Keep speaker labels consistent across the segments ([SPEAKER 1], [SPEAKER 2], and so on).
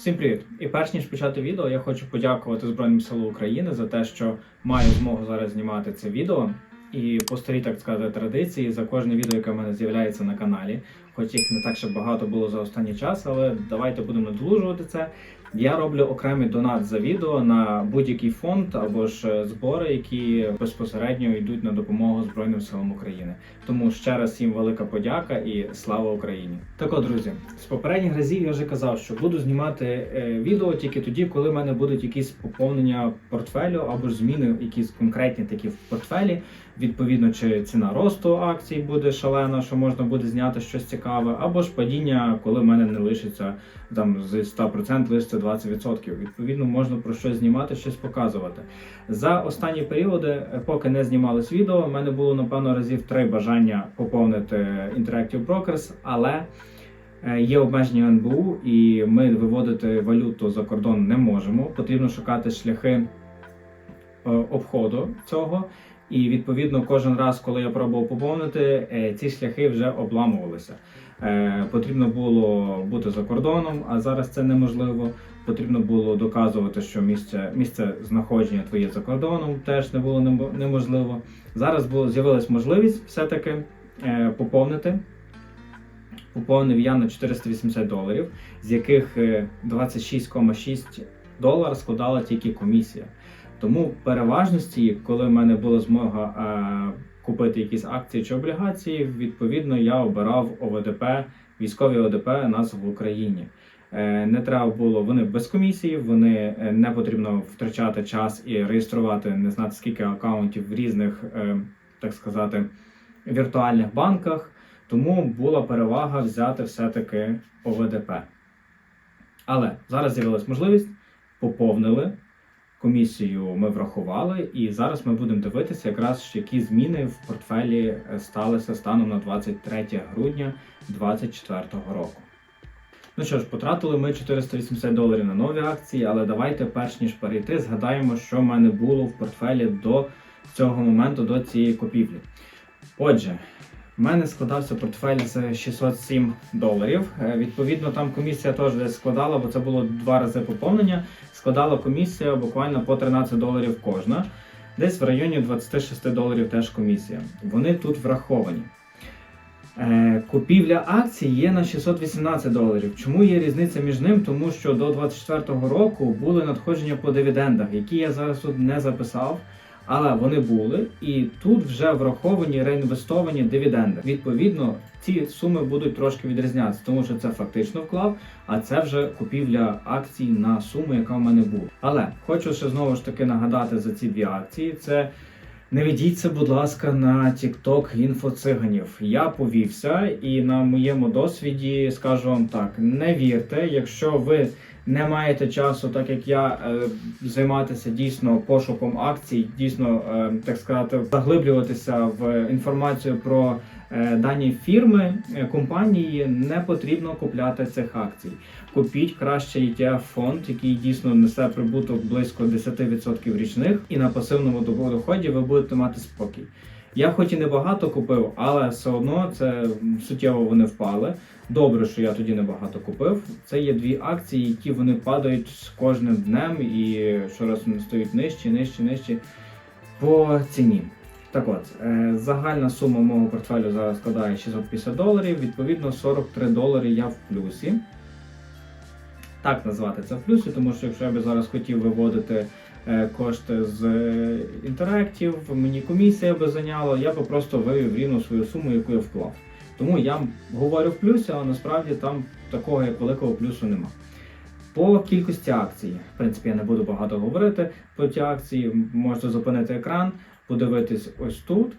[SPEAKER 1] Всім привіт! І перш ніж почати відео, я хочу подякувати Збройним силам України за те, що маю змогу зараз знімати це відео. І по старій, так сказати, традиції за кожне відео, яке в мене з'являється на каналі, хоч їх не так ще багато було за останній час, але давайте будемо надолужувати це. Я роблю окремий донат за відео на будь-який фонд або ж е, збори, які безпосередньо йдуть на допомогу Збройним силам України. Тому ще раз всім велика подяка і слава Україні! Так от, друзі, з попередніх разів я вже казав, що буду знімати е, відео тільки тоді, коли в мене будуть якісь поповнення портфелю або ж зміни, якісь конкретні такі в портфелі. Відповідно, чи ціна росту акцій буде шалена, що можна буде зняти щось цікаве, або ж падіння, коли в мене не лишиться там з 100% лишиться 20%. Відповідно, можна про щось знімати, щось показувати. За останні періоди, е, поки не знімалось відео, в мене було напевно разів три бажання поповнити Interactive Brokers, але е, Є обмеження НБУ, і ми виводити валюту за кордон не можемо. Потрібно шукати шляхи е, обходу цього. І відповідно кожен раз, коли я пробував поповнити, е, ці шляхи вже обламувалися. Е, Потрібно було бути за кордоном, а зараз це неможливо. Потрібно було доказувати, що місце місце знаходження твоє за кордоном теж не було неможливо. Зараз було з'явилась можливість все-таки е, поповнити. Поповнив я на 480 доларів, з яких е, 26,6 долара складала тільки комісія. Тому переважності, коли в мене була змога е, купити якісь акції чи облігації, відповідно я обирав ОВДП, військові ОВДП нас в Україні. Е, не треба було вони без комісії, вони е, не потрібно втрачати час і реєструвати не знати скільки акаунтів в різних, е, так сказати, віртуальних банках. Тому була перевага взяти все-таки ОВДП. Але зараз з'явилась можливість, поповнили. Комісію ми врахували, і зараз ми будемо дивитися, якраз які зміни в портфелі сталися станом на 23 грудня 2024 року. Ну що ж, потратили ми 480 доларів на нові акції, але давайте, перш ніж перейти, згадаємо, що в мене було в портфелі до цього моменту, до цієї купівлі. Отже, в мене складався портфель з 607 доларів. Е, Відповідно, там комісія теж десь складала, бо це було два рази поповнення. Складала комісія буквально по 13 доларів кожна. Десь в районі 26 доларів теж комісія. Вони тут враховані. Е, Купівля акцій є на 618 доларів. Чому є різниця між ним? Тому що до 24 року були надходження по дивідендах, які я зараз тут не записав. Але вони були, і тут вже враховані реінвестовані дивіденди. Відповідно, ці суми будуть трошки відрізнятися, тому що це фактично вклав, а це вже купівля акцій на суму, яка в мене була. Але хочу ще знову ж таки нагадати за ці дві акції. Це не ведіться, будь ласка, на TikTok інфоциганів. Я повівся, і на моєму досвіді скажу вам так: не вірте, якщо ви не маєте часу, так як я, е, займатися дійсно пошуком акцій, дійсно, е, так сказати, заглиблюватися в інформацію про дані фірми, е, компанії, не потрібно купляти цих акцій. Купіть краще ETF фонд, який дійсно несе прибуток близько 10% річних, і на пасивному доході ви будете мати спокій. Я хоч і небагато купив, але все одно це суттєво вони впали. Добре, що я тоді небагато купив. Це є дві акції, які вони падають з кожним днем і щораз вони стають нижче, нижче, нижче по ціні. Так от, е, загальна сума мого портфелю зараз складає 650 доларів, відповідно 43 долари я в плюсі. Так назвати це в плюсі, тому що якщо я би зараз хотів виводити е, кошти з е, інтерактів, мені комісія би зайняла, я би просто вивів рівно свою суму, яку я вклав. Тому я говорю в плюсі, але насправді там такого як великого плюсу нема. По кількості акцій, в принципі, я не буду багато говорити про ті акції. Можете зупинити екран, подивитись ось тут.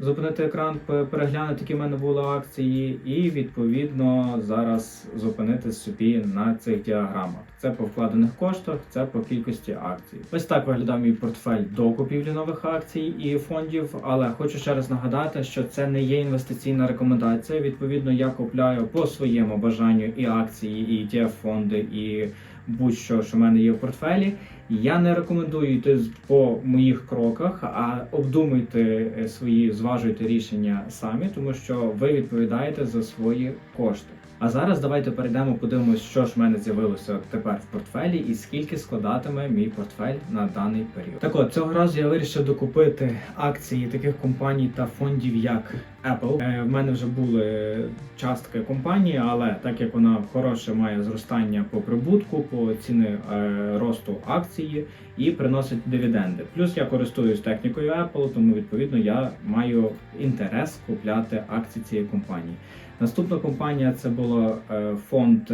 [SPEAKER 1] Зупинити екран, переглянути, які в мене були акції, і відповідно зараз зупинити собі на цих діаграмах. Це по вкладених коштах, це по кількості акцій. Ось так виглядав мій портфель до купівлі нових акцій і фондів. Але хочу ще раз нагадати, що це не є інвестиційна рекомендація. Відповідно, я купляю по своєму бажанню і акції, і ETF фонди, і будь-що, що в мене є в портфелі. Я не рекомендую йти по моїх кроках, а обдумуйте е, свої, зважуйте рішення самі, тому що ви відповідаєте за свої кошти. А зараз давайте перейдемо, подивимось, що ж в мене з'явилося тепер в портфелі і скільки складатиме мій портфель на даний період. Так от цього разу я вирішив докупити акції таких компаній та фондів, як Apple. Е, в мене вже були частки компанії, але так як вона хороше має зростання по прибутку, по ціни е, росту акції і приносить дивіденди. Плюс я користуюсь технікою Apple, тому відповідно я маю інтерес купляти акції цієї компанії. Наступна компанія це було е, фонд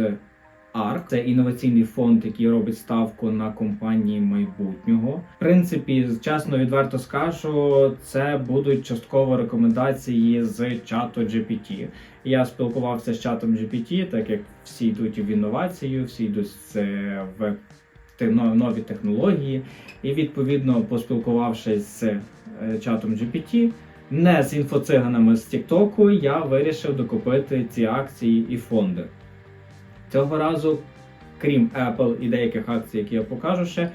[SPEAKER 1] ARK. Це інноваційний фонд, який робить ставку на компанії майбутнього. В принципі, чесно відверто скажу, це будуть частково рекомендації з чату GPT. Я спілкувався з чатом GPT, так як всі йдуть в інновацію, всі йдуть е, в нові технології. І відповідно, поспілкувавшись з е, чатом GPT, не з інфоциганами з Тіктоку, я вирішив докупити ці акції і фонди. Цього разу, крім Apple і деяких акцій, які я покажу ще,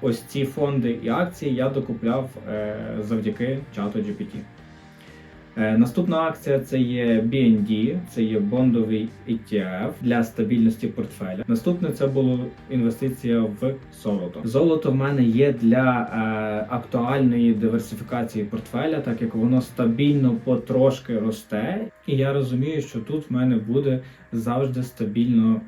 [SPEAKER 1] ось ці фонди і акції я докупляв е, завдяки чату GPT. Е, наступна акція це є BND, це є бондовий ETF для стабільності портфеля. Наступне це була інвестиція в золото. Золото в мене є для е, актуальної диверсифікації портфеля, так як воно стабільно потрошки росте, і я розумію, що тут в мене буде завжди стабільно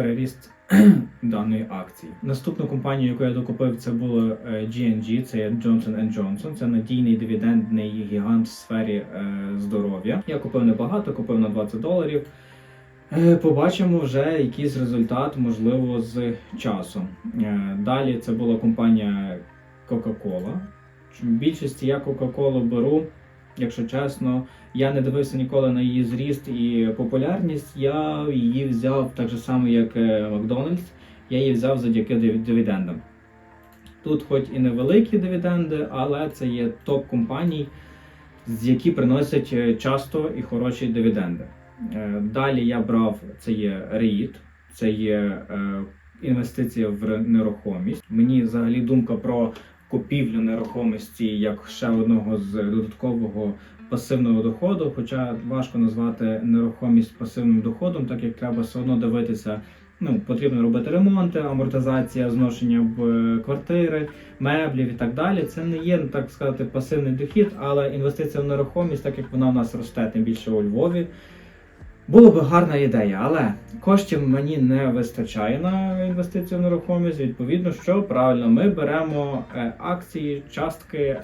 [SPEAKER 1] переріст даної акції. Наступну компанію, яку я докупив, це було е, GNG, це є Johnson Johnson. Це надійний дивідендний гігант в сфері е, здоров'я. Я купив небагато, купив на 20 доларів. Е, Побачимо вже якийсь результат, можливо, з часом. Е, Далі це була компанія Coca-Cola. В більшості я Coca-Cola беру, якщо чесно, я не дивився ніколи на її зріст і популярність. Я її взяв так же само, як е, Макдональдс. Я її взяв завдяки дивідендам. Тут, хоч і невеликі дивіденди, але це є топ компаній, які приносять е, часто і хороші дивіденди. Е, Далі я брав це є REIT, це є інвестиція в нерухомість. Мені взагалі думка про купівлю нерухомості як ще одного з додаткового пасивного доходу, хоча важко назвати нерухомість пасивним доходом, так як треба все одно дивитися. Ну, потрібно робити ремонти, амортизація, зношення в е, квартири, меблів і так далі. Це не є, так сказати, пасивний дохід, але інвестиція в нерухомість, так як вона у нас росте, тим більше у Львові. Було б гарна ідея, але коштів мені не вистачає на інвестицію в нерухомість. Відповідно, що правильно, ми беремо е, акції, частки,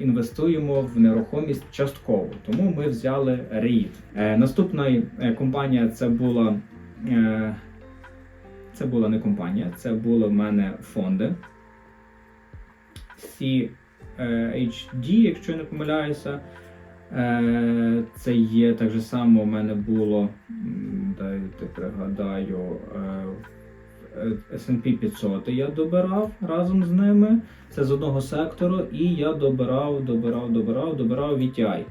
[SPEAKER 1] інвестуємо в нерухомість частково. Тому ми взяли REIT. Е, Наступна е, компанія це була. Це була не компанія, це були в мене фонди. CHD, якщо не помиляюся. Е, Це є так же само. У мене було дайте пригадаю е, е, S&P 500 я добирав разом з ними. Це з одного сектору, і я добирав, добирав, добирав, добирав VTI.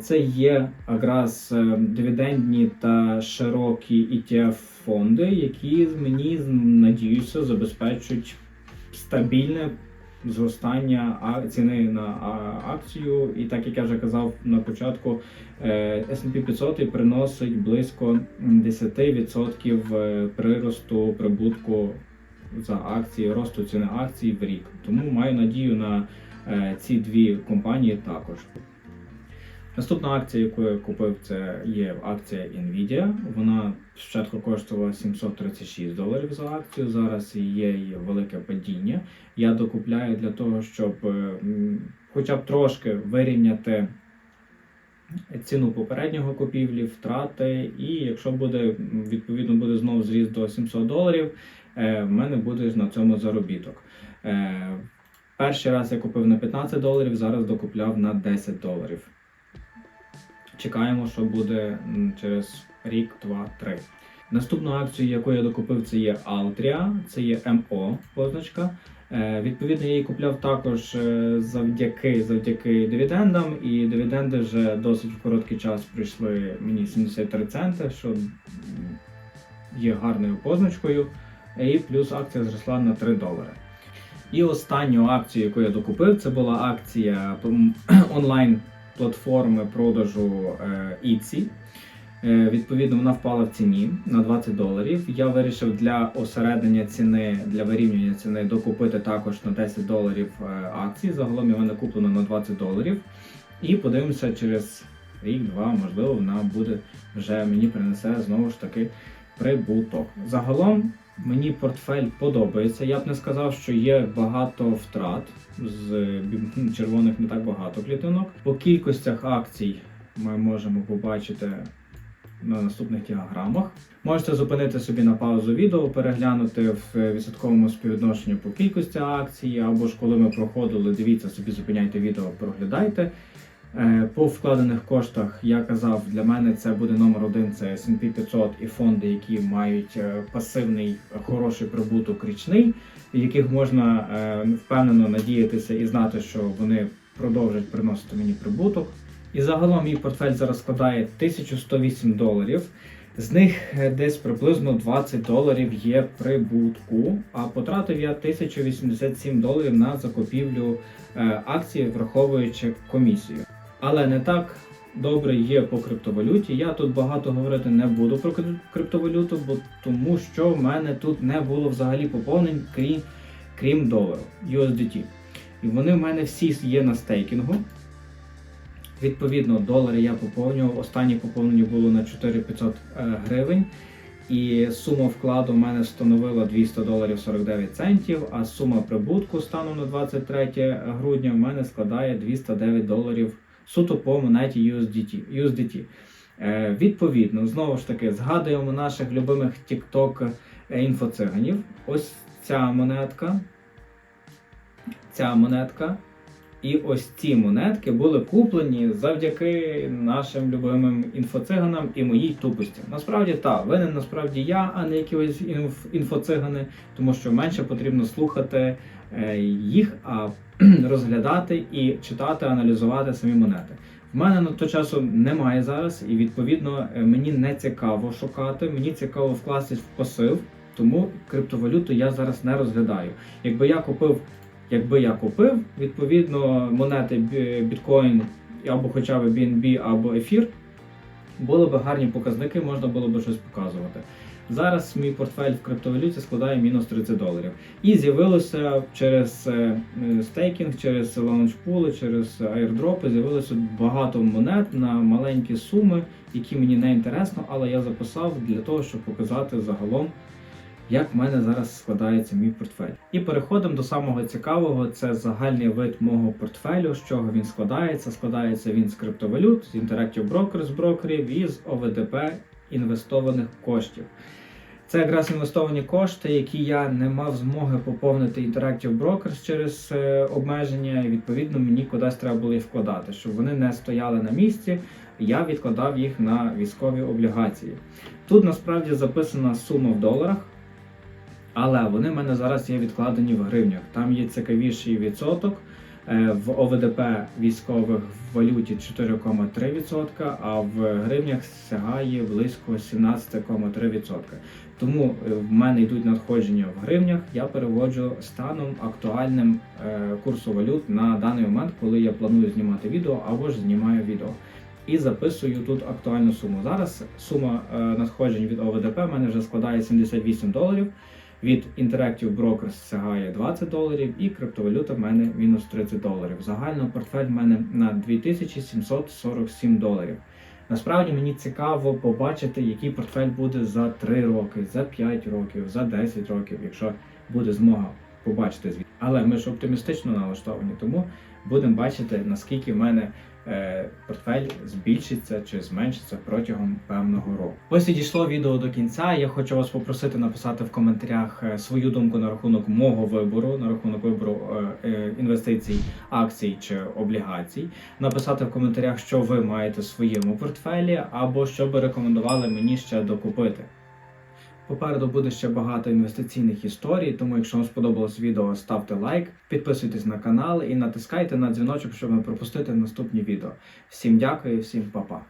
[SPEAKER 1] Це є якраз дивідендні та широкі ETF фонди, які мені надіюся забезпечують стабільне зростання ціни на акцію. І так як я вже казав на початку, е, S&P 500 приносить близько 10% е, приросту прибутку за акції, росту ціни акцій в рік. Тому маю надію на е, ці дві компанії також. Наступна акція, яку я купив, це є акція Nvidia. Вона спочатку коштувала 736 доларів за акцію. Зараз є її велике падіння. Я докупляю для того, щоб е, хоча б трошки вирівняти ціну попереднього купівлі, втрати. І якщо буде відповідно буде знову зріст до 700 доларів, е, в мене буде на цьому заробіток. Е, Перший раз я купив на 15 доларів, зараз докупляв на 10 доларів. Чекаємо, що буде через рік, два, три. Наступну акцію, яку я докупив, це є Altria, це є МО позначка. Е, відповідно, я її купляв також е, завдяки, завдяки дивідендам, і дивіденди вже досить в короткий час прийшли мені 73 центи, що є гарною позначкою. І плюс акція зросла на 3 долари. І останню акцію, яку я докупив, це була акція онлайн платформи продажу е, Etsy. Е, Відповідно, вона впала в ціні на 20 доларів. Я вирішив для осереднення ціни, для вирівнювання ціни докупити також на 10 доларів е, акцій. Загалом його не куплено на 20 доларів. І подивимося через рік-два, можливо, вона буде вже мені принесе знову ж таки прибуток. Загалом мені портфель подобається. Я б не сказав, що є багато втрат з червоних не так багато клітинок. По кількостях акцій ми можемо побачити на наступних діаграмах. Можете зупинити собі на паузу відео, переглянути в відсотковому співвідношенні по кількості акцій, або ж коли ми проходили, дивіться собі, зупиняйте відео, проглядайте. Е, По вкладених коштах я казав, для мене це буде номер один це S&P 500 і фонди, які мають е, пасивний хороший прибуток річний, яких можна е, впевнено надіятися і знати, що вони продовжать приносити мені прибуток. І загалом мій портфель зараз складає 1108 доларів. З них десь приблизно 20 доларів є прибутку, а потратив я 1087 доларів на закупівлю акцій, враховуючи комісію. Але не так добре є по криптовалюті. Я тут багато говорити не буду про криптовалюту, бо тому що в мене тут не було взагалі поповнень, крім, крім долару USDT. І вони в мене всі є на стейкінгу. Відповідно, долари я поповнював. Останнє поповнення було на 4500 е, гривень. І сума вкладу в мене становила 200 доларів 49 центів, а сума прибутку станом на 23 грудня в мене складає 209 доларів суто по монеті USDT. USDT. Е, відповідно, знову ж таки, згадуємо наших любимих TikTok інфоциганів. Ось ця монетка. Ця монетка. І ось ці монетки були куплені завдяки нашим любимим інфоциганам і моїй тупості. Насправді так, винен насправді я, а не якісь інф- інфоцигани, тому що менше потрібно слухати їх, а розглядати і читати, аналізувати самі монети. В мене на то часу немає зараз, і відповідно е, мені не цікаво шукати. Мені цікаво вкластись в пасив, тому криптовалюту я зараз не розглядаю. Якби я купив Якби я купив відповідно монети біткоін або хоча б BNB, або ефір, були б гарні показники, можна було б щось показувати. Зараз мій портфель в криптовалюті складає мінус 30 доларів. І з'явилося через е, е, стейкінг, через лаунчпули, через аірдропи, з'явилося багато монет на маленькі суми, які мені не інтересно, але я записав для того, щоб показати загалом як в мене зараз складається мій портфель. І переходимо до самого цікавого: це загальний вид мого портфелю, з чого він складається. Складається він з криптовалют, з Interactive Brokers, брокерів і з ОВДП інвестованих коштів. Це якраз інвестовані кошти, які я не мав змоги поповнити Interactive Brokers через е, обмеження, і відповідно мені кудись треба було їх вкладати, щоб вони не стояли на місці. Я відкладав їх на військові облігації. Тут насправді записана сума в доларах. Але вони в мене зараз є відкладені в гривнях. Там є цікавіший відсоток. Е, В ОВДП військових в валюті 4,3%, а в гривнях сягає близько 17,3%. Тому е, в мене йдуть надходження в гривнях. Я переводжу станом актуальним е, курсу валют на даний момент, коли я планую знімати відео або ж знімаю відео. І записую тут актуальну суму. Зараз сума надходжень від ОВДП в мене вже складає 78 доларів. Від Interactive Brokers сягає 20 доларів і криптовалюта в мене мінус 30 доларів. Загально портфель в мене на 2747 доларів. Насправді мені цікаво побачити, який портфель буде за 3 роки, за 5 років, за 10 років, якщо буде змога побачити звідти. Але ми ж оптимістично налаштовані, тому будемо бачити, наскільки в мене портфель збільшиться чи зменшиться протягом певного року. Ось і дійшло відео до кінця. Я хочу вас попросити написати в коментарях е, свою думку на рахунок мого вибору, на рахунок вибору е, е, інвестицій, акцій чи облігацій. Написати в коментарях, що ви маєте в своєму портфелі, або що би рекомендували мені ще докупити. Попереду буде ще багато інвестиційних історій, тому якщо вам сподобалось відео, ставте лайк, підписуйтесь на канал і натискайте на дзвіночок, щоб не пропустити наступні відео. Всім дякую, всім па-па.